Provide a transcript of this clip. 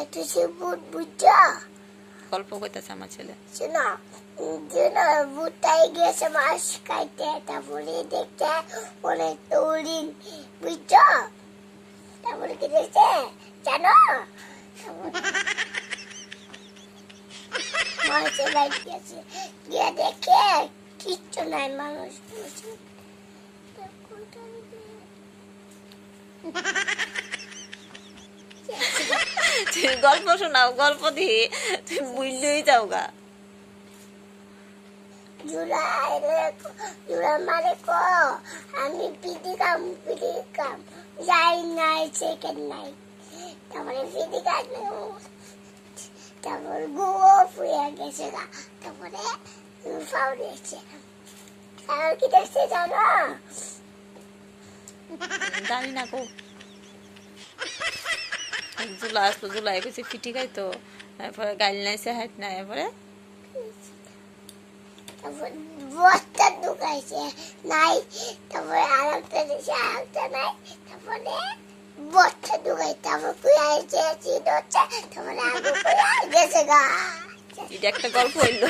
একটু সে বুট বুঝছ? গল্প কইতাছে আমার ছেলে। শোনো যেন বুটটাই গেছে মাছ খাইতে তারপরে দেখছে অনেক তৌরিন বুঝছ? তারপরে কি দেখছে? জানো? মাছের বাড়ি গেছে গিয়ে দেখে কিচ্ছু নাই মানুষ বসে। তুমি গল্প শোনাও গল্প দিয়ে তুমি বুঝলেই যাও গা মারে কো আমি পিটি কাম পিটি যাই নাই সেকেন্ড নাই তারপরে পিটি কাম তারপর গুয়ো ফুয়ে গেছে গা। তারপরে ফাউ দিয়েছে। আর কি দেখছে জানো? জানি না কো জুলা আসলো জুলাই কইছে ফিটি খাইতো তারপরে গাইল নাইছে হাইট নাই এরপরে? তারপর বস্তা ঢুকাইছে নাই তারপরে আরেকটা দিয়েছে আরেকটা নাই তারপরে বস্তা ঢুকাই তারপর কুয়াইছে চিট হচ্ছে তারপরে আগে কুয়াই গেছে গা। এটা একটা গল্প হইল।